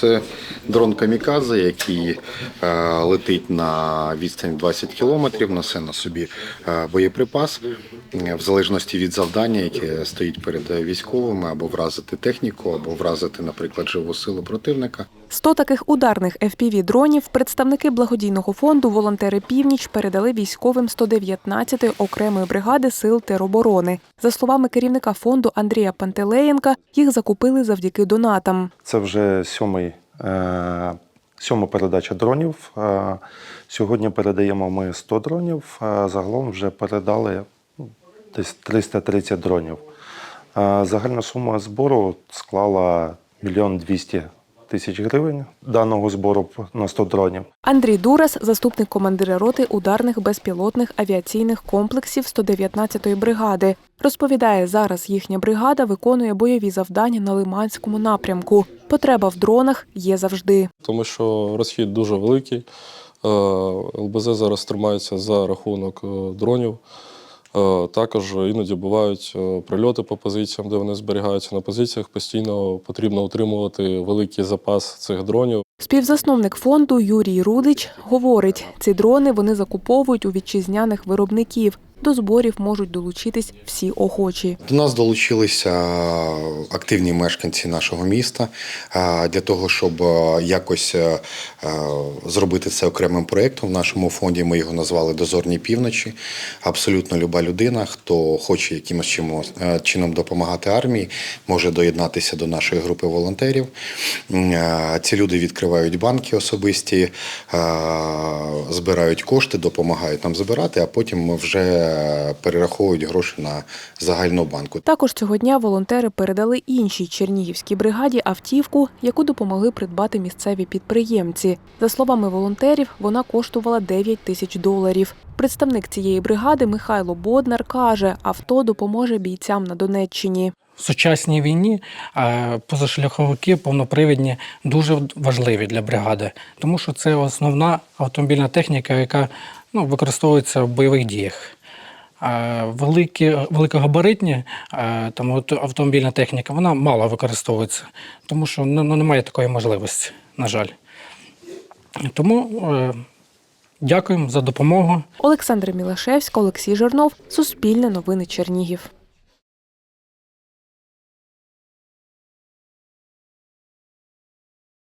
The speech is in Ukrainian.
Це дрон Камікадзе, який е, летить на відстань 20 кілометрів, несе на собі е, боєприпас е, в залежності від завдання, яке стоїть перед військовими, або вразити техніку, або вразити, наприклад, живу силу противника. 100 таких ударних FPV-дронів представники благодійного фонду Волонтери Північ передали військовим 119-ї окремої бригади сил тероборони. За словами керівника фонду Андрія Пантелеєнка, їх закупили завдяки донатам. Це вже сьомий, сьома передача дронів. Е, сьогодні передаємо ми 100 дронів. Е, загалом вже передали ну, десь 330 дронів. Е, загальна сума збору склала мільйон 200 тисяч гривень даного збору на 100 дронів. Андрій Дурас, заступник командира роти ударних безпілотних авіаційних комплексів 119-ї бригади, розповідає, зараз їхня бригада виконує бойові завдання на Лиманському напрямку. Потреба в дронах є завжди. тому що розхід дуже великий. Е, ЛБЗ зараз тримається за рахунок е, дронів. Е, Також іноді бувають е, прильоти по позиціям, де вони зберігаються на позиціях. Постійно потрібно утримувати великий запас цих дронів. Співзасновник фонду Юрій Рудич говорить, ці дрони вони закуповують у вітчизняних виробників. До зборів можуть долучитись всі охочі. До нас долучилися активні мешканці нашого міста е, для того, щоб е, якось е, е, зробити це окремим проєктом. В нашому фонді ми його назвали Дозорні півночі. Абсолютно люба людина, хто хоче якимось е, чином допомагати армії, може доєднатися до нашої групи волонтерів. Е, Ці люди відкривають банки особисті, е, збирають кошти, допомагають нам збирати, а потім вже перераховують гроші на загальну банку. Також цього дня волонтери передали іншій чернігівській бригаді автівку, яку допомогли придбати місцеві підприємці. За словами волонтерів, вона коштувала 9 тисяч доларів. Представник цієї бригади Михайло Боднар каже, авто допоможе бійцям на Донеччині. В сучасній війні е, позашляховики повнопривідні дуже важливі для бригади, тому що це основна автомобільна техніка, яка ну, використовується в бойових діях. Великі, великогабаритні е, там, от автомобільна техніка вона мало використовується, тому що ну, ну, немає такої можливості, на жаль. Тому е, дякуємо за допомогу. Олександр Мілашевська, Олексій Жернов, Суспільне новини Чернігів.